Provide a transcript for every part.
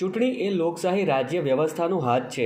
ચૂંટણી એ લોકશાહી રાજ્ય વ્યવસ્થાનો હાથ છે.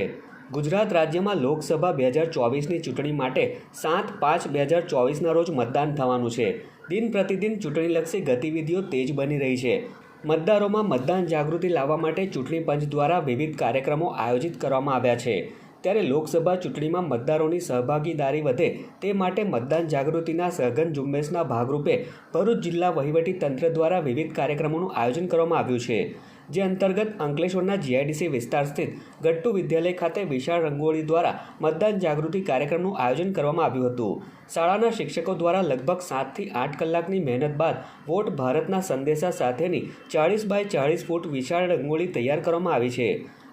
ગુજરાત રાજ્યમાં લોકસભા બે હજાર ચોવીસની ચૂંટણી માટે સાત પાંચ બે હજાર ચોવીસના રોજ મતદાન થવાનું છે. દિન પ્રતિદિન ચૂંટણીલક્ષી ગતિવિધિઓ તેજ બની રહી છે. મતદારોમાં મતદાન જાગૃતિ લાવવા માટે ચૂંટણી પંચ દ્વારા વિવિધ કાર્યક્રમો આયોજિત કરવામાં આવ્યા છે. ત્યારે લોકસભા ચૂંટણીમાં મતદારોની સહભાગીદારી વધે તે માટે મતદાન જાગૃતિના સઘન ઝુંબેશના ભાગરૂપે ભરૂચ જિલ્લા વહીવટી તંત્ર દ્વારા વિવિધ કાર્યક્રમોનું આયોજન કરવામાં આવ્યું છે. જે અંતર્ગત અંકલેશ્વરના જીઆઈડીસી વિસ્તાર સ્થિત ગટ્ટુ વિદ્યાલય ખાતે વિશાળ રંગોળી દ્વારા મતદાન જાગૃતિ કાર્યક્રમનું આયોજન કરવામાં આવ્યું હતું. શાળાના શિક્ષકો દ્વારા લગભગ સાતથી આઠ કલાકની મહેનત બાદ વોટ ભારતના સંદેશા સાથેની ચાળીસ બાય ચાળીસ ફૂટ વિશાળ રંગોળી તૈયાર કરવામાં આવી છે.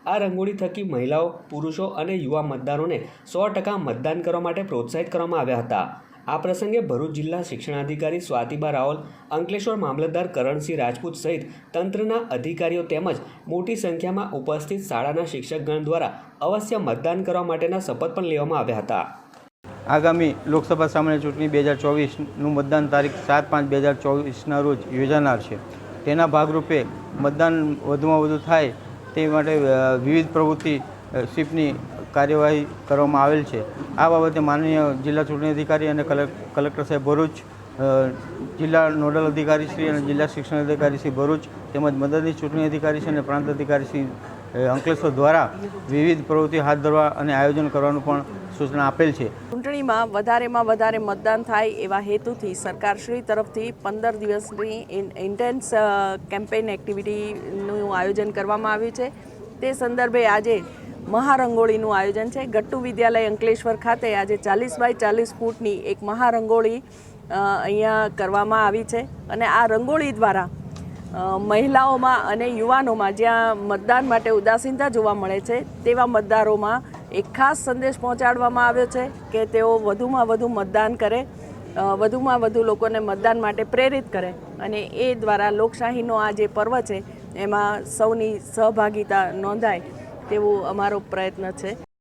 આ રંગોળી થકી મહિલાઓ, પુરુષો અને યુવા મતદારોને સો ટકા મતદાન કરવા માટે પ્રોત્સાહિત કરવામાં આવ્યા હતા. આ પ્રસંગે ભરૂચ જિલ્લા શિક્ષણાધિકારી સ્વાતિબા રાવલ, અંકલેશ્વર મામલતદાર કરણસિંહ રાજપૂત સહિત તંત્રના અધિકારીઓ તેમજ મોટી સંખ્યામાં ઉપસ્થિત શાળાના શિક્ષકગણ દ્વારા અવશ્ય મતદાન કરવા માટેના શપથ પણ લેવામાં આવ્યા હતા. આગામી લોકસભા સામાન્ય ચૂંટણી બે હજાર ચોવીસનું મતદાન તારીખ સાત પાંચ બે હજાર ચોવીસના રોજ યોજાનાર છે. તેના ભાગરૂપે મતદાન વધુમાં વધુ થાય તે માટે વિવિધ પ્રવૃત્તિ સ્વીપની કાર્યવાહી કરવામાં આવેલ છે. આ બાબતે માનનીય જિલ્લા ચૂંટણી અધિકારી અને કલેક- કલેક્ટર સાહેબ ભરૂચ જિલ્લા નોડલ અધિકારી શ્રી અને જિલ્લા શિક્ષણ અધિકારી શ્રી ભરૂચ તેમજ મદદની ચૂંટણી અધિકારી શ્રી અને પ્રાંત અધિકારી શ્રી અંકલેશ્વર દ્વારા વિવિધ પ્રવૃત્તિ હાથ ધરવા અને આયોજન કરવાનું પણ સૂચના આપેલ છે. ચૂંટણીમાં વધારેમાં વધારે મતદાન થાય એવા હેતુથી સરકારશ્રી તરફથી પંદર દિવસની ઇન્ટેન્સ કેમ્પેઇન એક્ટિવિટીનું આયોજન કરવામાં આવ્યું છે. તે સંદર્ભે આજે મહારંગોળીનું આયોજન છે. ગટ્ટુ વિદ્યાલય અંકલેશ્વર ખાતે આજે ચાલીસ બાય ચાલીસ ફૂટની એક મહારંગોળી અહીંયા કરવામાં આવી છે અને આ રંગોળી દ્વારા મહિલાઓમાં અને યુવાનોમાં જ્યાં મતદાન માટે ઉદાસીનતા જોવા મળે છે, તેવા મતદારોમાં એક ખાસ સંદેશ પહોંચાડવામાં આવ્યો છે કે તેઓ વધુમાં વધુ મતદાન કરે વધુમાં વધુ લોકોને મતદાન માટે પ્રેરિત કરે અને એ દ્વારા લોકશાહીનો આ જે પર્વ છે, એમાં સૌની સહભાગિતા નોંધાય. તેવો અમારો પ્રયત્ન છે.